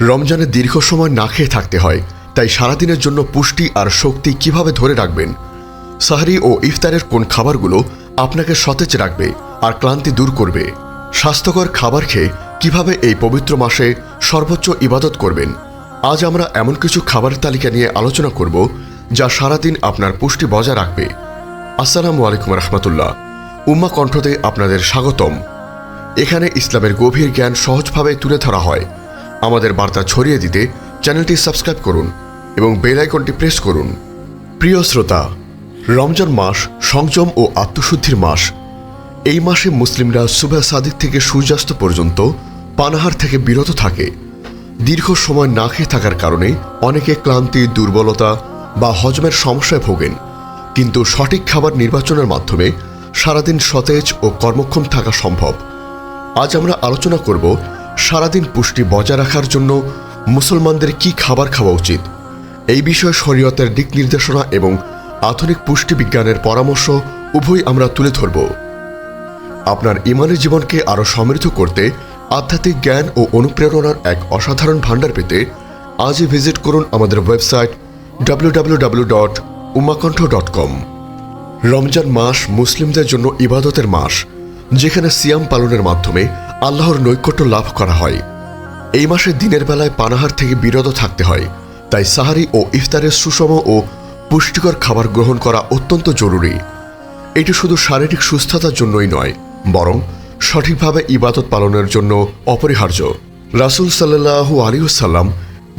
রমজানে দীর্ঘ সময় না খেয়ে থাকতে হয়, তাই সারাদিনের জন্য পুষ্টি আর শক্তি কীভাবে ধরে রাখবেন? সাহারি ও ইফতারের কোন খাবারগুলো আপনাকে সতেজ রাখবে আর ক্লান্তি দূর করবে? স্বাস্থ্যকর খাবার খেয়ে কীভাবে এই পবিত্র মাসে সর্বোচ্চ ইবাদত করবেন? আজ আমরা এমন কিছু খাবারের তালিকা নিয়ে আলোচনা করব, যা সারাদিন আপনার পুষ্টি বজায় রাখবে। আসসালামু আলাইকুম রহমতুল্লাহ। উম্মা কণ্ঠতে আপনাদের স্বাগতম। এখানে ইসলামের গভীর জ্ঞান সহজভাবে তুলে ধরা হয়। আমাদের বার্তা ছড়িয়ে দিতে চ্যানেলটি সাবস্ক্রাইব করুন এবং বেল আইকনটি প্রেস করুন। প্রিয় শ্রোতা, রমজান মাস সংযম ও আত্মশুদ্ধির মাস। এই মাসে মুসলিমরা সুবা সাদিক থেকে সূর্যাস্ত পর্যন্ত পানাহার থেকে বিরত থাকে। দীর্ঘ সময় না খেয়ে থাকার কারণে অনেকে ক্লান্তি, দুর্বলতা বা হজমের সমস্যায় ভোগেন। কিন্তু সঠিক খাবার নির্বাচনের মাধ্যমে সারাদিন সতেজ ও কর্মক্ষম থাকা সম্ভব। আজ আমরা আলোচনা করব সারাদিন পুষ্টি বজায় রাখার জন্য মুসলমানদের কি খাবার খাওয়া উচিত? এই বিষয়ে শরীয়তের দিক নির্দেশনা এবং আধুনিক পুষ্টি বিজ্ঞানের পরামর্শ উভয় আমরা তুলে ধরব। আপনার ইমানের জীবনকে আরও সমৃদ্ধ করতে আধ্যাত্মিক জ্ঞান ও অনুপ্রেরণার এক অসাধারণ ভাণ্ডার পেতে আজই ভিজিট করুন আমাদের website W dot dot com Ramzan মাস মুসলিমদের জন্য ইবাদতের মাস, যেখানে সিয়াম পালনের মাধ্যমে আল্লাহর নৈকট্য লাভ করা হয়। এই মাসে দিনের বেলায় পানাহার থেকে বিরত থাকতে হয়। তাই সাহারি ও ইফতারের সুষম ও পুষ্টিকর খাবার গ্রহণ করা অত্যন্ত জরুরি। এটি শুধু শারীরিক সুস্থতার জন্যই নয়, বরং সঠিকভাবে ইবাদত পালনের জন্য অপরিহার্য। রাসুল সাল্লাহু আলিউসাল্লাম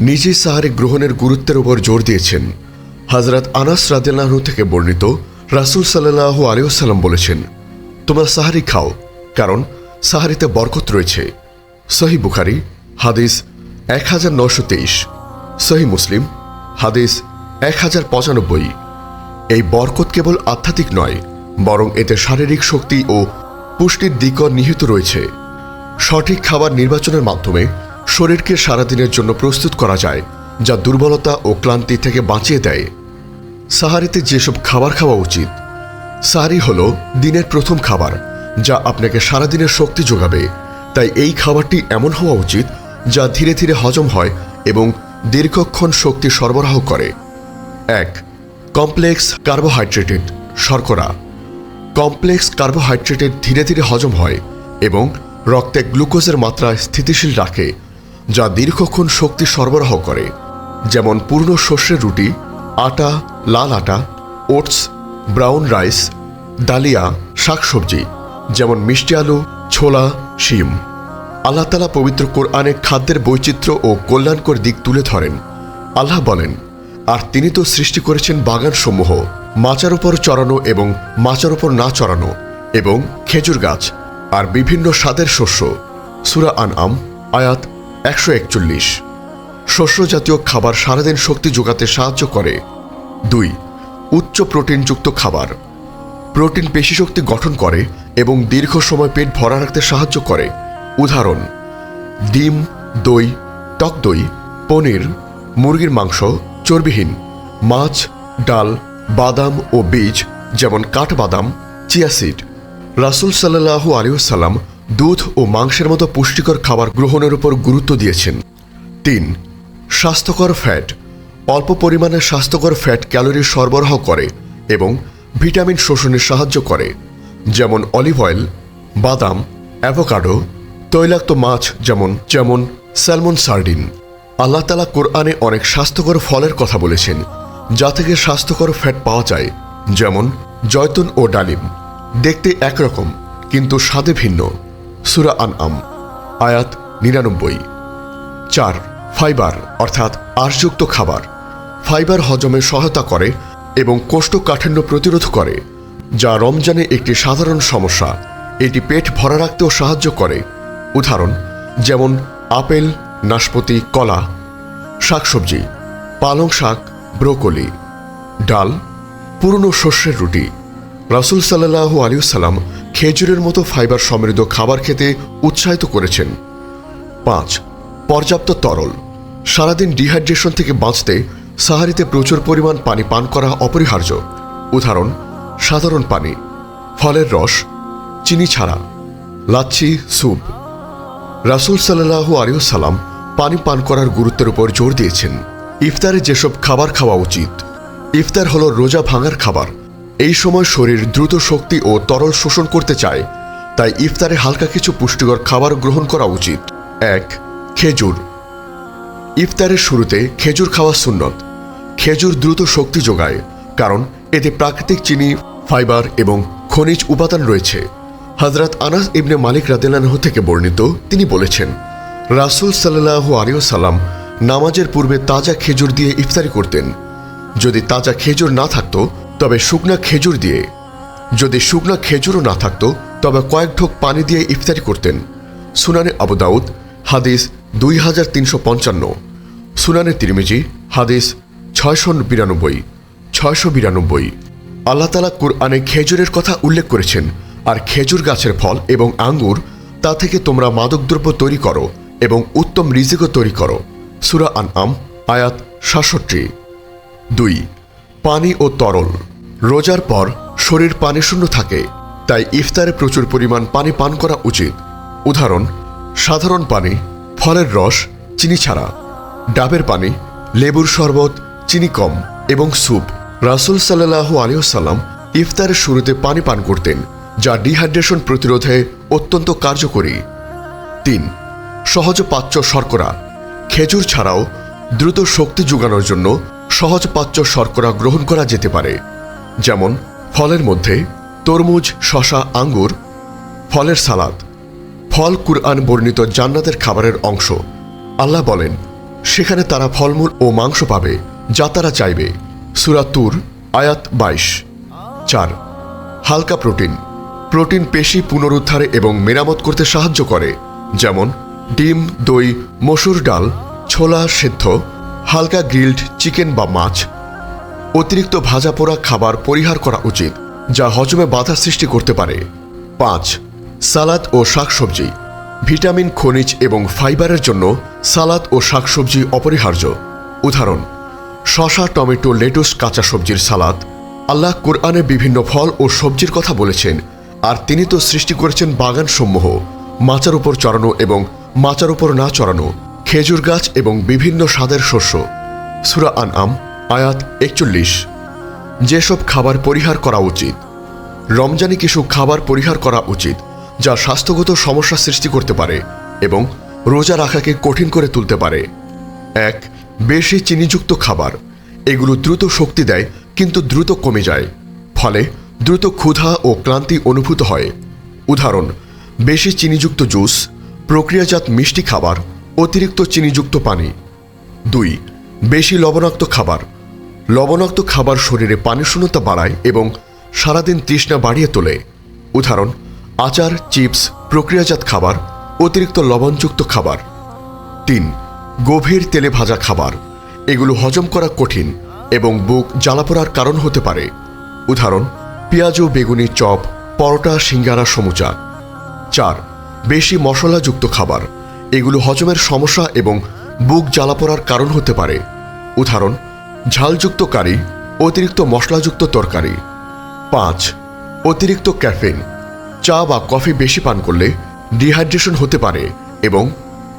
নিজেই সাহারি গ্রহণের গুরুত্বের উপর জোর দিয়েছেন। হজরত আনাস রাদিল্লাহু থেকে বর্ণিত রাসুল সাল্লাহু আলিউসাল্লাম বলেছেন, তোমরা সাহারি খাও, কারণ সাহারিতে বরকত রয়েছে। সহি বুখারি, হাদিস এক হাজার নশো তেইশ। সহি মুসলিম, হাদিস এক হাজার পঁচানব্বই। এই বরকত কেবল আধ্যাত্মিক নয়, বরং এতে শারীরিক শক্তি ও পুষ্টির দিকও নিহিত রয়েছে। সঠিক খাবার নির্বাচনের মাধ্যমে শরীরকে সারাদিনের জন্য প্রস্তুত করা যায়, যা দুর্বলতা ও ক্লান্তি থেকে বাঁচিয়ে দেয়। সাহারিতে যেসব খাবার খাওয়া উচিত, সাহারি হল দিনের প্রথম খাবার। যা আপনাকে সারাদিনের শক্তি যোগাবে। তাই এই খাবারটি এমন হওয়া উচিত যা ধীরে ধীরে হজম হয় এবং দীর্ঘক্ষণ শক্তি সরবরাহ করে। এক, কমপ্লেক্স কার্বোহাইড্রেটেড শর্করা। কমপ্লেক্স কার্বোহাইড্রেটেড ধীরে ধীরে হজম হয় এবং রক্তে গ্লুকোজের মাত্রা স্থিতিশীল রাখে, যা দীর্ঘক্ষণ শক্তি সরবরাহ করে। যেমন পূর্ণ শস্যের রুটি, আটা, লাল আটা, ওটস, ব্রাউন রাইস, ডালিয়া, শাকসবজি। যেমন মিষ্টি আলু, ছোলা, শিম। আল্লাহ তালা পবিত্র কোরআনে খাদ্যের বৈচিত্র্য ও কল্যাণকর দিক তুলে ধরেন। আল্লাহ বলেন, আর তিনি তো সৃষ্টি করেছেন বাগানসমূহ, মাচার উপর চড়ানো এবং মাচার উপর না চড়ানো এবং খেজুর গাছ আর বিভিন্ন স্বাদের শস্য। সুরা আন আম আয়াত একশো একচল্লিশ। শস্য জাতীয় খাবার সারাদিন শক্তি যোগাতে সাহায্য করে। দুই, উচ্চ প্রোটিনযুক্ত খাবার। প্রোটিন পেশিশক্তি গঠন করে এবং দীর্ঘ সময় পেট ভরা রাখতে সাহায্য করে। উদাহরণ, ডিম, দই, টক দই, পনির, মুরগির মাংস, চর্বিহীন, মাছ, ডাল, বাদাম ও বীজ, যেমন কাঠবাদাম চিয়াসিড রাসুল সাল্লাহু আলিউসাল্লাম দুধ ও মাংসের মতো পুষ্টিকর খাবার গ্রহণের উপর গুরুত্ব দিয়েছেন। তিন, স্বাস্থ্যকর ফ্যাট। অল্প পরিমাণে স্বাস্থ্যকর ফ্যাট ক্যালোরি সরবরাহ করে এবং ভিটামিন শোষণে সাহায্য করে। যেমন অলিভ অয়েল বাদাম অ্যাভোকাডো তৈলাক্ত মাছ যেমন যেমন স্যালমন সার্ডিন আল্লাহ তালা কোরআনে অনেক স্বাস্থ্যকর ফলের কথা বলেছেন, যা থেকে স্বাস্থ্যকর ফ্যাট পাওয়া যায়, যেমন জয়তুন ও ডালিম। দেখতে একরকম, কিন্তু স্বাদে ভিন্ন। সুরা আন আম আয়াত নিরানব্বই। চার, ফাইবার, অর্থাৎ আঁশযুক্ত খাবার। ফাইবার হজমে সহায়তা করে এবং কোষ্ঠকাঠিন্য প্রতিরোধ করে। যা রমজানে একটি সাধারণ সমস্যা। এটি পেট ভরা রাখতেও সাহায্য করে। উদাহরণ, যেমন আপেল, নাশপাতি, কলা, শাকসবজি, পালং শাক, ব্রোকলি, ডাল, পুরনো শস্যের রুটি। রাসুল সাল্লাহু আলিউসাল্লাম খেজুরের মতো ফাইবার সমৃদ্ধ খাবার খেতে উৎসাহিত করেছেন। পাঁচ, পর্যাপ্ত তরল। সারাদিন ডিহাইড্রেশন থেকে বাঁচতে সাহারিতে প্রচুর পরিমাণ পানি পান করা অপরিহার্য। উদাহরণ সাধারণ পানি, ফলের রস, চিনি ছাড়া, লাচ্ছি, স্যুপ। রাসুল সাল্লাহু আলিউসাল্লাম পানি পান করার গুরুত্বের উপর জোর দিয়েছেন। ইফতারে যেসব খাবার খাওয়া উচিত, ইফতার হলো রোজা ভাঙার খাবার। এই সময় শরীর দ্রুত শক্তি ও তরল শোষণ করতে চায়, তাই ইফতারে হালকা কিছু পুষ্টিকর খাবার গ্রহণ করা উচিত। এক, খেজুর। ইফতারের শুরুতে খেজুর খাওয়া সুন্নত। খেজুর দ্রুত শক্তি যোগায়, কারণ এতে প্রাকৃতিক চিনি ফাইবার এবং খনিজ উপাদান রয়েছে। হজরত আনাস ইবনে মালিক রাদিল্লাহ থেকে বর্ণিত তিনি বলেছেন, রাসুল সাল্লাহু আলিয়াল্লাম নামাজের পূর্বে তাজা খেজুর দিয়ে ইফতারি করতেন। যদি তাজা খেজুর না থাকত, তবে শুকনা খেজুর দিয়ে। যদি শুকনা খেজুরও না থাকতো, তবে কয়েক ঢোক পানি দিয়ে ইফতারি করতেন। সুনানে আবু দাউদ, হাদিস দুই হাজার তিনশো পঞ্চান্ন। সুনানে তিরমিজি, হাদিস ছয়শো বিরানব্বই ছয়শো বিরানব্বই। আল্লাহ তালা কুরআনে খেজুরের কথা উল্লেখ করেছেন, আর খেজুর গাছের ফল এবং আঙ্গুর, তা থেকে তোমরা মাদকদ্রব্য তৈরি করো এবং উত্তম রিজিকও তৈরি করো। সুরা আন আম আয়াত সাতষট্টি। দুই, পানি ও তরল। রোজার পর শরীর পানি শূন্য থাকে, তাই ইফতারে প্রচুর পরিমাণ পানি পান করা উচিত। উদাহরণ, সাধারণ পানি, ফলের রস, চিনি ছাড়া। ডাবের পানি, লেবুর শরবত, চিনি কম এবং স্যুপ। রাসুল সাল্লাহু আলিয়াল্লাম ইফতারের শুরুতে পানি পান করতেন, যা ডিহাইড্রেশন প্রতিরোধে অত্যন্ত কার্যকরী। তিন, সহজ পাচ্য শর্করা। খেজুর ছাড়াও দ্রুত শক্তি যোগানোর জন্য সহজ পাচ্য শর্করা গ্রহণ করা যেতে পারে, যেমন ফলের মধ্যে তরমুজ শশা আঙ্গুর, ফলের সালাদ। ফল কুরআন বর্ণিত জান্নাতের খাবারের অংশ। আল্লাহ বলেন, সেখানে তারা ফলমূল ও মাংস পাবে, যা তারা চাইবে। সুরাতুর আয়াত বাইশ। চার, হালকা প্রোটিন। প্রোটিন পেশি পুনরুদ্ধারে এবং মেরামত করতে সাহায্য করে, যেমন ডিম, দই, মসুর ডাল, ছোলা সেদ্ধ, হালকা গ্রিল্ড চিকেন বা মাছ। অতিরিক্ত ভাজা পোড়া খাবার পরিহার করা উচিত, যা হজমে বাধা সৃষ্টি করতে পারে। পাঁচ, সালাদ ও শাকসবজি। ভিটামিন, খনিজ এবং ফাইবারের জন্য সালাদ ও শাকসবজি অপরিহার্য। উদাহরণ শশা, টমেটো, লেটুস, কাঁচা সবজির সালাদ। আল্লাহ কোরআনে বিভিন্ন ফল ও সবজির কথা বলেছেন, আর তিনি তো সৃষ্টি করেছেন বাগানসমূহ, মাচার উপর চড়ানো এবং মাচার উপর না চড়ানো, খেজুর গাছ এবং বিভিন্ন স্বাদের শস্য। সুরা আন আম আয়াত একচল্লিশ। যেসব খাবার পরিহার করা উচিত। রমজানে কিছু খাবার পরিহার করা উচিত, যা স্বাস্থ্যগত সমস্যা সৃষ্টি করতে পারে এবং রোজা রাখাকে কঠিন করে তুলতে পারে। এক বেশি চিনিযুক্ত খাবার। এগুলো দ্রুত শক্তি দেয়, কিন্তু দ্রুত কমে যায়। ফলে দ্রুত ক্ষুধা ও ক্লান্তি অনুভূত হয়। উদাহরণ, বেশি চিনিযুক্ত জুস, প্রক্রিয়াজাত মিষ্টি খাবার, অতিরিক্ত চিনিযুক্ত পানি। দুই, বেশি লবণাক্ত খাবার। লবণাক্ত খাবার শরীরে পানি শূন্যতা বাড়ায় এবং সারাদিন তৃষ্ণা বাড়িয়ে তোলে। উদাহরণ, আচার, চিপস, প্রক্রিয়াজাত খাবার, অতিরিক্ত লবণযুক্ত খাবার। তিন গভীর তেলে ভাজা খাবার। এগুলো হজম করা কঠিন এবং বুক জ্বালাপোড়ার কারণ হতে পারে। উদাহরণ, পেঁয়াজ ও বেগুনি চপ, পরোটা, সিঙ্গারা, সমুচা। চার, বেশি মশলাযুক্ত খাবার। এগুলো হজমের সমস্যা এবং বুক জ্বালাপোড়ার কারণ হতে পারে। উদাহরণ, ঝালযুক্ত কারি, অতিরিক্ত মশলাযুক্ত তরকারি। পাঁচ, অতিরিক্ত ক্যাফেন চা বা কফি বেশি পান করলে ডিহাইড্রেশন হতে পারে এবং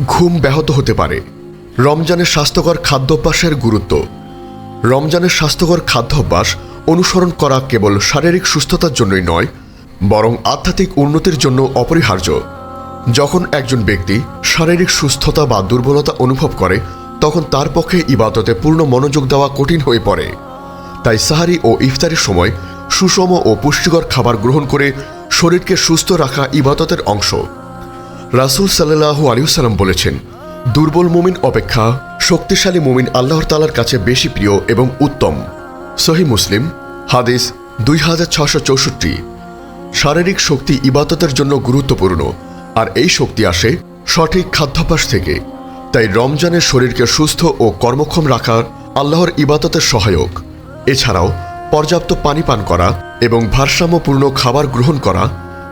ঘুম ব্যাহত হতে পারে। রমজানের স্বাস্থ্যকর খাদ্যাভ্যাসের গুরুত্ব। রমজানের স্বাস্থ্যকর খাদ্যাভ্যাস অনুসরণ করা কেবল শারীরিক সুস্থতার জন্যই নয়, বরং আধ্যাত্মিক উন্নতির জন্য অপরিহার্য। যখন একজন ব্যক্তি শারীরিক সুস্থতা বা দুর্বলতা অনুভব করে, তখন তার পক্ষে ইবাদতে পূর্ণ মনোযোগ দেওয়া কঠিন হয়ে পড়ে। তাই সাহারি ও ইফতারের সময় সুষম ও পুষ্টিকর খাবার গ্রহণ করে শরীরকে সুস্থ রাখা ইবাদতের অংশ। রাসুল সাল্লাহু আলিউসাল্লাম বলেছেন দুর্বল মুমিন অপেক্ষা শক্তিশালী মুমিন আল্লাহর তালার কাছে বেশি প্রিয় এবং উত্তম। সহি মুসলিম, হাদিস দুই হাজার ছশো চৌষট্টি। শারীরিক শক্তি ইবাদতের জন্য গুরুত্বপূর্ণ, আর এই শক্তি আসে সঠিক খাদ্যাভ্যাস থেকে। তাই রমজানের শরীরকে সুস্থ ও কর্মক্ষম রাখার আল্লাহর ইবাদতের সহায়ক। এছাড়াও পর্যাপ্ত পানি পান করা এবং ভারসাম্যপূর্ণ খাবার গ্রহণ করা,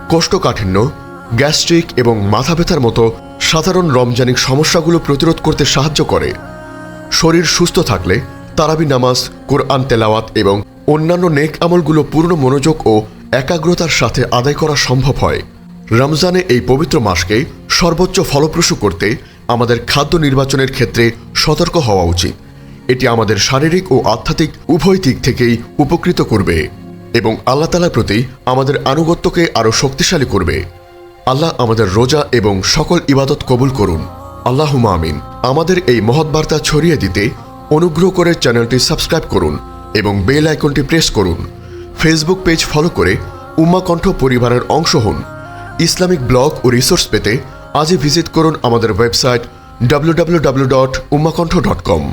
কোষ্ঠকাঠিন্য, গ্যাস্ট্রিক এবং মাথা ব্যথার মতো সাধারণ রমজানিক সমস্যাগুলো প্রতিরোধ করতে সাহায্য করে। শরীর সুস্থ থাকলে তারাবি নামাজ, কোরআন তেলাওয়াত এবং অন্যান্য নেক আমলগুলো পূর্ণ মনোযোগ ও একাগ্রতার সাথে আদায় করা সম্ভব হয়। রমজানে এই পবিত্র মাসকে সর্বোচ্চ ফলপ্রসূ করতে আমাদের খাদ্য নির্বাচনের ক্ষেত্রে সতর্ক হওয়া উচিত। এটি আমাদের শারীরিক ও আধ্যাত্মিক উভয় দিক থেকেই উপকৃত করবে এবং আল্লাহ তালার প্রতি আমাদের আনুগত্যকে আরও শক্তিশালী করবে। আল্লাহ আমাদের রোজা এবং সকল ইবাদত কবুল করুন। আল্লাহ আমিন। আমাদের এই মহৎ বার্তা ছড়িয়ে দিতে অনুগ্রহ করে চ্যানেলটি সাবস্ক্রাইব করুন এবং বেল আইকনটি প্রেস করুন। ফেসবুক পেজ ফলো করে উম্মাকণ্ঠ পরিবারের অংশ হন। ইসলামিক ব্লগ ও রিসোর্স পেতে আজই ভিজিট করুন আমাদের website W dot Ummakantha dot com